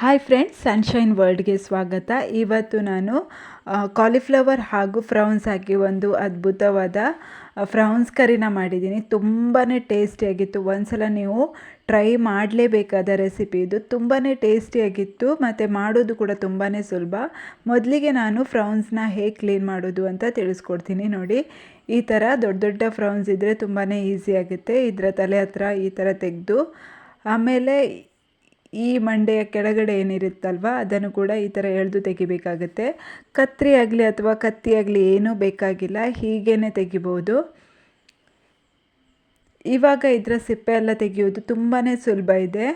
Hi friends sunshine ವರ್ಲ್ಡ್ಗೆ ಸ್ವಾಗತ. ಇವತ್ತು ನಾನು ಕಾಲಿಫ್ಲವರ್ ಹಾಗೂ ಫ್ರೌನ್ಸ್ ಹಾಕಿ ಒಂದು ಅದ್ಭುತವಾದ ಫ್ರೌನ್ಸ್ ಕರಿನ ಮಾಡಿದ್ದೀನಿ. ತುಂಬಾ ಟೇಸ್ಟಿಯಾಗಿತ್ತು ಒಂದ್ಸಲ ನೀವು ಟ್ರೈ ಮಾಡಲೇಬೇಕಾದ ರೆಸಿಪಿ ಇದು. ತುಂಬಾ ಟೇಸ್ಟಿಯಾಗಿತ್ತು ಮತ್ತು ಮಾಡೋದು ಕೂಡ ತುಂಬಾ ಸುಲಭ. ಮೊದಲಿಗೆ ನಾನು ಫ್ರೌನ್ಸ್ನ ಹೇಗೆ ಕ್ಲೀನ್ ಮಾಡೋದು ಅಂತ ತಿಳಿಸ್ಕೊಡ್ತೀನಿ ನೋಡಿ. ಈ ಥರ ದೊಡ್ಡ ದೊಡ್ಡ ಫ್ರೌನ್ಸ್ ಇದ್ದರೆ ತುಂಬಾ ಈಸಿ ಆಗುತ್ತೆ. ಇದರ ತಲೆ ಹತ್ರ ಈ ಥರ ತೆಗೆದು, ಆಮೇಲೆ ಈ ಮಂಡೆಯ ಕೆಳಗಡೆ ಏನಿರುತ್ತಲ್ವ, ಅದನ್ನು ಕೂಡ ಈ ಥರ ಎಳೆದು ತೆಗಿಬೇಕಾಗುತ್ತೆ. ಕತ್ತರಿ ಆಗಲಿ ಅಥವಾ ಕತ್ತಿ ಆಗಲಿ ಏನೂ ಬೇಕಾಗಿಲ್ಲ ಹೀಗೇ ತೆಗಿಬೋದು. ಇವಾಗ ಇದರ ಸಿಪ್ಪೆ ಎಲ್ಲ ತೆಗೆಯೋದು ತುಂಬಾ ಸುಲಭ ಇದೆ.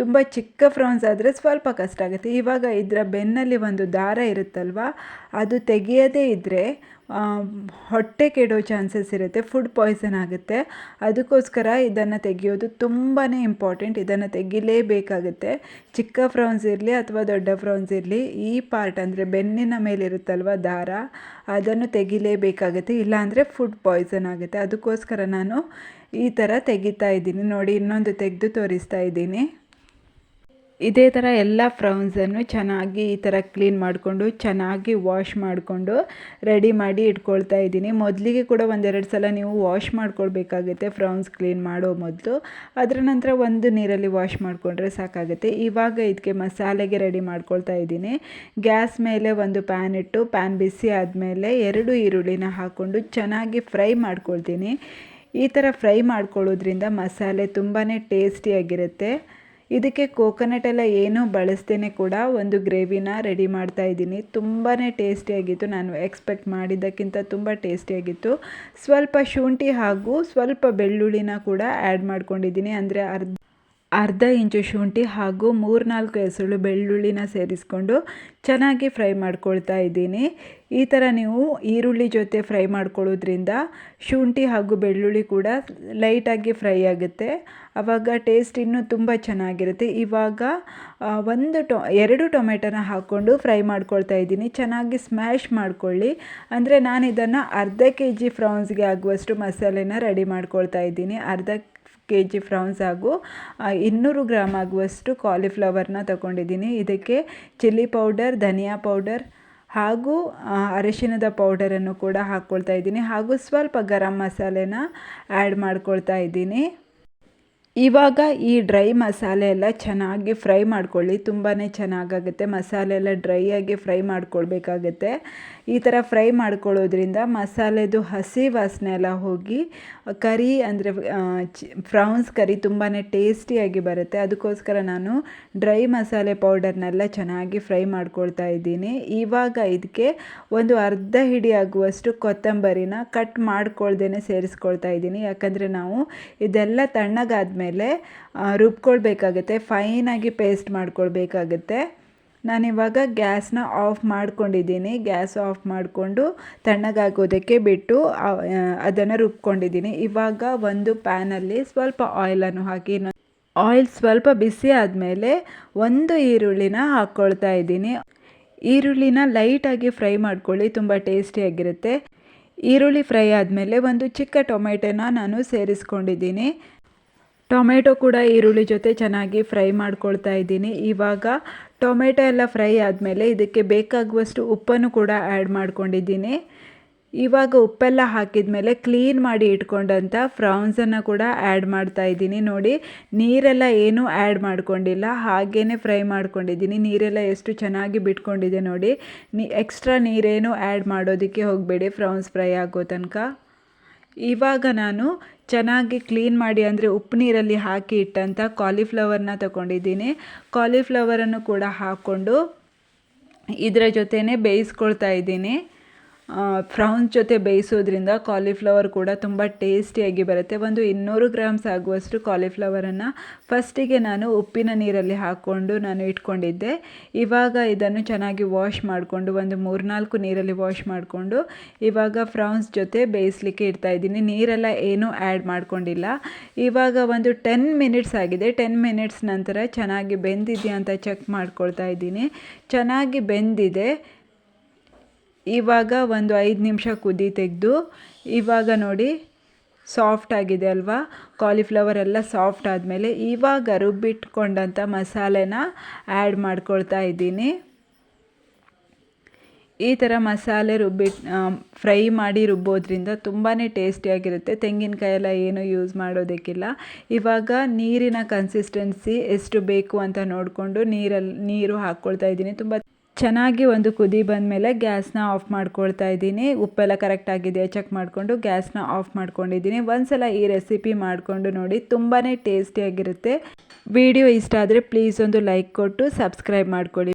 ತುಂಬ ಚಿಕ್ಕ ಫ್ರಾನ್ಸ್ ಆದರೆ ಸ್ವಲ್ಪ ಕಷ್ಟ ಆಗುತ್ತೆ. ಇವಾಗ ಇದರ ಬೆನ್ನಲ್ಲಿ ಒಂದು ದಾರ ಇರುತ್ತಲ್ವ? ಅದು ತೆಗೆಯದೇ ಇದ್ದರೆ ಹೊಟ್ಟೆ ಕೆಡೋ ಚಾನ್ಸಸ್ ಇರುತ್ತೆ, ಫುಡ್ ಪಾಯ್ಸನ್ ಆಗುತ್ತೆ. ಅದಕ್ಕೋಸ್ಕರ ಇದನ್ನು ತೆಗೆಯೋದು ತುಂಬಾ ಇಂಪಾರ್ಟೆಂಟ್. ಇದನ್ನು ತೆಗಿಲೇಬೇಕಾಗುತ್ತೆ. ಚಿಕ್ಕ ಫ್ರಾನ್ಸ್ ಇರಲಿ ಅಥವಾ ದೊಡ್ಡ ಫ್ರಾನ್ಸ್ ಇರಲಿ, ಈ ಪಾರ್ಟ್ ಅಂದರೆ ಬೆನ್ನಿನ ಮೇಲಿರುತ್ತಲ್ವ ದಾರ, ಅದನ್ನು ತೆಗಿಲೇಬೇಕಾಗುತ್ತೆ. ಇಲ್ಲಾಂದರೆ ಫುಡ್ ಪಾಯ್ಸನ್ ಆಗುತ್ತೆ. ಅದಕ್ಕೋಸ್ಕರ ನಾನು ಈ ಥರ ತೆಗಿತಾ ಇದ್ದೀನಿ. ನೋಡಿ, ಇನ್ನೊಂದು ತೆಗೆದು ತೋರಿಸ್ತಾ ಇದ್ದೀನಿ. ಇದೇ ಥರ ಎಲ್ಲ ಫ್ರೌನ್ಸನ್ನು ಚೆನ್ನಾಗಿ ಈ ಥರ ಕ್ಲೀನ್ ಮಾಡಿಕೊಂಡು, ಚೆನ್ನಾಗಿ ವಾಶ್ ಮಾಡಿಕೊಂಡು ರೆಡಿ ಮಾಡಿ ಇಟ್ಕೊಳ್ತಾ ಇದ್ದೀನಿ. ಮೊದಲಿಗೆ ಕೂಡ ಒಂದೆರಡು ಸಲ ನೀವು ವಾಶ್ ಮಾಡ್ಕೊಳ್ಬೇಕಾಗುತ್ತೆ ಫ್ರೌನ್ಸ್ ಕ್ಲೀನ್ ಮಾಡೋ ಮೊದಲು. ಅದರ ನಂತರ ಒಂದು ನೀರಲ್ಲಿ ವಾಶ್ ಮಾಡಿಕೊಂಡ್ರೆ ಸಾಕಾಗುತ್ತೆ. ಇವಾಗ ಇದಕ್ಕೆ ಮಸಾಲೆಗೆ ರೆಡಿ ಮಾಡ್ಕೊಳ್ತಾ ಇದ್ದೀನಿ. ಗ್ಯಾಸ್ ಮೇಲೆ ಒಂದು ಪ್ಯಾನ್ ಇಟ್ಟು, ಪ್ಯಾನ್ ಬಿಸಿ ಆದಮೇಲೆ ಎರಡು ಈರುಳ್ಳಿನ ಹಾಕ್ಕೊಂಡು ಚೆನ್ನಾಗಿ ಫ್ರೈ ಮಾಡ್ಕೊಳ್ತೀನಿ. ಈ ಥರ ಫ್ರೈ ಮಾಡ್ಕೊಳ್ಳೋದ್ರಿಂದ ಮಸಾಲೆ ತುಂಬಾ ಟೇಸ್ಟಿಯಾಗಿರುತ್ತೆ. ಇದಕ್ಕೆ ಕೋಕೋನಟ್ ಎಲ್ಲ ಏನೂ ಬಳಸ್ತೇನೆ ಕೂಡ ಒಂದು ಗ್ರೇವಿನ ರೆಡಿ ಮಾಡ್ತಾ ಇದ್ದೀನಿ. ತುಂಬಾ ಟೇಸ್ಟಿಯಾಗಿತ್ತು ನಾನು ಎಕ್ಸ್ಪೆಕ್ಟ್ ಮಾಡಿದ್ದಕ್ಕಿಂತ ತುಂಬ ಟೇಸ್ಟಿಯಾಗಿತ್ತು ಸ್ವಲ್ಪ ಶುಂಠಿ ಹಾಗೂ ಸ್ವಲ್ಪ ಬೆಳ್ಳುಳ್ಳಿನ ಕೂಡ ಆ್ಯಡ್ ಮಾಡ್ಕೊಂಡಿದ್ದೀನಿ. ಅಂದರೆ ಅರ್ಧ ಅರ್ಧ ಇಂಚು ಶುಂಠಿ ಹಾಗೂ ಮೂರ್ನಾಲ್ಕು ಹೆಸರು ಬೆಳ್ಳುಳ್ಳಿನ ಸೇರಿಸ್ಕೊಂಡು ಚೆನ್ನಾಗಿ ಫ್ರೈ ಮಾಡ್ಕೊಳ್ತಾ ಇದ್ದೀನಿ. ಈ ಥರ ನೀವು ಈರುಳ್ಳಿ ಜೊತೆ ಫ್ರೈ ಮಾಡ್ಕೊಳ್ಳೋದ್ರಿಂದ ಶುಂಠಿ ಹಾಗೂ ಬೆಳ್ಳುಳ್ಳಿ ಕೂಡ ಲೈಟಾಗಿ ಫ್ರೈ ಆಗುತ್ತೆ. ಆವಾಗ ಟೇಸ್ಟ್ ಇನ್ನೂ ತುಂಬ ಚೆನ್ನಾಗಿರುತ್ತೆ. ಇವಾಗ ಒಂದು ಟೊ, ಎರಡು ಟೊಮೆಟೊನ ಹಾಕ್ಕೊಂಡು ಫ್ರೈ ಮಾಡ್ಕೊಳ್ತಾ ಇದ್ದೀನಿ. ಚೆನ್ನಾಗಿ ಸ್ಮ್ಯಾಶ್ ಮಾಡ್ಕೊಳ್ಳಿ. ಅಂದರೆ ನಾನು ಇದನ್ನು ಅರ್ಧ ಕೆ ಜಿ ಫ್ರೌನ್ಸ್ಗೆ ಆಗುವಷ್ಟು ಮಸಾಲೆನ ರೆಡಿ ಮಾಡ್ಕೊಳ್ತಾ ಇದ್ದೀನಿ. ಅರ್ಧ ಕೆ ಜಿ ಫ್ರಾನ್ಸ್ ಹಾಗೂ ಇನ್ನೂರು ಗ್ರಾಮ್ ಆಗುವಷ್ಟು ಕಾಲಿಫ್ಲವರ್ನ ತಗೊಂಡಿದ್ದೀನಿ. ಇದಕ್ಕೆ ಚಿಲ್ಲಿ ಪೌಡರ್ ಧನಿಯಾ ಪೌಡರ್ ಹಾಗೂ ಅರಿಶಿಣದ ಪೌಡರನ್ನು ಕೂಡ ಹಾಕ್ಕೊಳ್ತಾ ಇದ್ದೀನಿ. ಹಾಗೂ ಸ್ವಲ್ಪ ಗರಂ ಮಸಾಲೆನ ಆ್ಯಡ್ ಮಾಡ್ಕೊಳ್ತಾ ಇದ್ದೀನಿ. ಇವಾಗ ಈ ಡ್ರೈ ಮಸಾಲೆ ಎಲ್ಲ ಚೆನ್ನಾಗಿ ಫ್ರೈ ಮಾಡ್ಕೊಳ್ಳಿ. ತುಂಬಾ ಚೆನ್ನಾಗಾಗುತ್ತೆ. ಮಸಾಲೆ ಎಲ್ಲ ಡ್ರೈ ಆಗಿ ಫ್ರೈ ಮಾಡ್ಕೊಳ್ಬೇಕಾಗತ್ತೆ. ಈ ಥರ ಫ್ರೈ ಮಾಡ್ಕೊಳ್ಳೋದ್ರಿಂದ ಮಸಾಲೆದು ಹಸಿ ವಾಸನೆ ಎಲ್ಲ ಹೋಗಿ, ಕರಿ ಅಂದರೆ ಫ್ರೌನ್ಸ್ ಕರಿ ತುಂಬಾ ಟೇಸ್ಟಿಯಾಗಿ ಬರುತ್ತೆ. ಅದಕ್ಕೋಸ್ಕರ ನಾನು ಡ್ರೈ ಮಸಾಲೆ ಪೌಡರ್ನೆಲ್ಲ ಚೆನ್ನಾಗಿ ಫ್ರೈ ಮಾಡ್ಕೊಳ್ತಾ ಇದ್ದೀನಿ. ಇವಾಗ ಇದಕ್ಕೆ ಒಂದು ಅರ್ಧ ಹಿಡಿ ಆಗುವಷ್ಟು ಕೊತ್ತಂಬರಿನ ಕಟ್ ಮಾಡ್ಕೊಳ್ದೇ ಸೇರಿಸ್ಕೊಳ್ತಾ ಇದ್ದೀನಿ. ಯಾಕಂದರೆ ನಾವು ಇದೆಲ್ಲ ತಣ್ಣಗಾದ್ಮೇಲೆ ರುಬ್ಕೊಳ್ಬೇಕಾಗತ್ತೆ ಫೈನಾಗಿ ಪೇಸ್ಟ್ ಮಾಡ್ಕೊಳ್ಬೇಕಾಗತ್ತೆ. ನಾನಿವಾಗ ಗ್ಯಾಸ್ನ ಆಫ್ ಮಾಡ್ಕೊಂಡಿದ್ದೀನಿ. ಗ್ಯಾಸ್ ಆಫ್ ಮಾಡಿಕೊಂಡು ತಣ್ಣಗಾಗೋದಕ್ಕೆ ಬಿಟ್ಟು ಅದನ್ನು ರುಬ್ಕೊಂಡಿದ್ದೀನಿ. ಇವಾಗ ಒಂದು ಪ್ಯಾನಲ್ಲಿ ಸ್ವಲ್ಪ ಆಯಿಲನ್ನು ಹಾಕಿ ಆಯಿಲ್ ಸ್ವಲ್ಪ ಬಿಸಿ ಆದಮೇಲೆ ಒಂದು ಈರುಳ್ಳಿನ ಹಾಕ್ಕೊಳ್ತಾ ಇದ್ದೀನಿ. ಈರುಳ್ಳಿನ ಲೈಟಾಗಿ ಫ್ರೈ ಮಾಡ್ಕೊಳ್ಳಿ, ತುಂಬ ಟೇಸ್ಟಿಯಾಗಿರುತ್ತೆ ಈರುಳ್ಳಿ ಫ್ರೈ ಆದಮೇಲೆ ಒಂದು ಚಿಕ್ಕ ಟೊಮೆಟೊನ ನಾನು ಸೇರಿಸ್ಕೊಂಡಿದ್ದೀನಿ. ಟೊಮೆಟೊ ಕೂಡ ಈರುಳ್ಳಿ ಜೊತೆ ಚೆನ್ನಾಗಿ ಫ್ರೈ ಮಾಡ್ಕೊಳ್ತಾ ಇದ್ದೀನಿ. ಇವಾಗ ಟೊಮೆಟೊ ಎಲ್ಲ ಫ್ರೈ ಆದಮೇಲೆ ಇದಕ್ಕೆ ಬೇಕಾಗುವಷ್ಟು ಉಪ್ಪನ್ನು ಕೂಡ ಆ್ಯಡ್ ಮಾಡ್ಕೊಂಡಿದ್ದೀನಿ. ಇವಾಗ ಉಪ್ಪೆಲ್ಲ ಹಾಕಿದ ಮೇಲೆ ಕ್ಲೀನ್ ಮಾಡಿ ಇಟ್ಕೊಂಡಂಥ ಫ್ರೌನ್ಸನ್ನು ಕೂಡ ಆ್ಯಡ್ ಮಾಡ್ತಾ ಇದ್ದೀನಿ. ನೋಡಿ, ನೀರೆಲ್ಲ ಏನೂ ಆ್ಯಡ್ ಮಾಡ್ಕೊಂಡಿಲ್ಲ. ಹಾಗೇ ಫ್ರೈ ಮಾಡ್ಕೊಂಡಿದ್ದೀನಿ. ನೀರೆಲ್ಲ ಎಷ್ಟು ಚೆನ್ನಾಗಿ ಬಿಟ್ಕೊಂಡಿದೆ ನೋಡಿ. ನೀ, ಎಕ್ಸ್ಟ್ರಾ ನೀರೇನು ಆ್ಯಡ್ ಮಾಡೋದಕ್ಕೆ ಹೋಗಬೇಡಿ. ಫ್ರೌನ್ಸ್ ಫ್ರೈ ಆಗೋ ತನಕ. ಇವಾಗ ನಾನು ಚೆನ್ನಾಗಿ ಕ್ಲೀನ್ ಮಾಡಿ, ಅಂದರೆ ಉಪ್ಪು ನೀರಲ್ಲಿ ಹಾಕಿ ಇಟ್ಟಂಥ ಕಾಲಿಫ್ಲವರ್ನ ತಗೊಂಡಿದ್ದೀನಿ. ಕಾಲಿಫ್ಲವರನ್ನು ಕೂಡ ಹಾಕ್ಕೊಂಡು ಇದರ ಜೊತೆಯೇ ಬೇಯಿಸ್ಕೊಳ್ತಾ ಇದ್ದೀನಿ. ಫ್ರೌನ್ಸ್ ಜೊತೆ ಬೇಯಿಸೋದ್ರಿಂದ ಕಾಲಿಫ್ಲವರ್ ಕೂಡ ತುಂಬ ಟೇಸ್ಟಿಯಾಗಿ ಬರುತ್ತೆ. ಒಂದು ಇನ್ನೂರು ಗ್ರಾಮ್ಸ್ ಆಗುವಷ್ಟು ಕಾಲಿಫ್ಲವರನ್ನು ಫಸ್ಟಿಗೆ ನಾನು ಉಪ್ಪಿನ ನೀರಲ್ಲಿ ಹಾಕ್ಕೊಂಡು ನಾನು ಇಟ್ಕೊಂಡಿದ್ದೆ. ಇವಾಗ ಇದನ್ನು ಚೆನ್ನಾಗಿ ವಾಶ್ ಮಾಡಿಕೊಂಡು, ಒಂದು ಮೂರ್ನಾಲ್ಕು ನೀರಲ್ಲಿ ವಾಶ್ ಮಾಡಿಕೊಂಡು ಇವಾಗ ಫ್ರಾನ್ಸ್ ಜೊತೆ ಬೇಯಿಸ್ಲಿಕ್ಕೆ ಇಡ್ತಾ ಇದ್ದೀನಿ. ನೀರೆಲ್ಲ ಏನೂ ಆ್ಯಡ್ ಮಾಡ್ಕೊಂಡಿಲ್ಲ. ಇವಾಗ ಒಂದು ಟೆನ್ ಮಿನಿಟ್ಸ್ ಆಗಿದೆ. ಟೆನ್ ಮಿನಿಟ್ಸ್ ನಂತರ ಚೆನ್ನಾಗಿ ಬೆಂದಿದೆಯಾ ಅಂತ ಚೆಕ್ ಮಾಡ್ಕೊಳ್ತಾ ಇದ್ದೀನಿ. ಚೆನ್ನಾಗಿ ಬೆಂದಿದೆ. ಇವಾಗ ಒಂದು ಐದು ನಿಮಿಷ ಕುದಿ ತೆಗೆದು, ಇವಾಗ ನೋಡಿ ಸಾಫ್ಟ್ ಆಗಿದೆ ಅಲ್ವಾ? ಕಾಲಿಫ್ಲವರ್ ಎಲ್ಲ ಸಾಫ್ಟ್ ಆದಮೇಲೆ ಇವಾಗ ರುಬ್ಬಿಟ್ಕೊಂಡಂಥ ಮಸಾಲೆನ ಆ್ಯಡ್ ಮಾಡ್ಕೊಳ್ತಾ ಇದ್ದೀನಿ. ಈ ಥರ ಮಸಾಲೆ ರುಬ್ಬಿಟ್ಟು ಫ್ರೈ ಮಾಡಿ ರುಬ್ಬೋದ್ರಿಂದ ತುಂಬಾ ಟೇಸ್ಟಿಯಾಗಿರುತ್ತೆ ತೆಂಗಿನಕಾಯೆಲ್ಲ ಏನು ಯೂಸ್ ಮಾಡೋದಕ್ಕಿಲ್ಲ. ಇವಾಗ ನೀರಿನ ಕನ್ಸಿಸ್ಟೆನ್ಸಿ ಎಷ್ಟು ಬೇಕು ಅಂತ ನೋಡಿಕೊಂಡು ನೀರಲ್ಲಿ ನೀರು ಹಾಕ್ಕೊಳ್ತಾ ಇದ್ದೀನಿ. ತುಂಬ ಚೆನ್ನಾಗಿ ಒಂದು ಕುದಿ ಬಂದಮೇಲೆ ಗ್ಯಾಸ್ನ ಆಫ್ ಮಾಡ್ಕೊಳ್ತಾ ಇದ್ದೀನಿ. ಉಪ್ಪೆಲ್ಲ ಕರೆಕ್ಟ್ ಆಗಿದೆಯಾ? ಚೆಕ್ ಮಾಡಿಕೊಂಡು ಗ್ಯಾಸ್ನ ಆಫ್ ಮಾಡ್ಕೊಂಡಿದ್ದೀನಿ. ಒಂದ್ಸಲ ಈ ರೆಸಿಪಿ ಮಾಡಿಕೊಂಡು ನೋಡಿ ತುಂಬಾ ಟೇಸ್ಟಿಯಾಗಿರುತ್ತೆ ವಿಡಿಯೋ ಇಷ್ಟ ಆದರೆ ಪ್ಲೀಸ್ ಒಂದು ಲೈಕ್ ಕೊಟ್ಟು ಸಬ್ಸ್ಕ್ರೈಬ್ ಮಾಡ್ಕೊಳ್ಳಿ.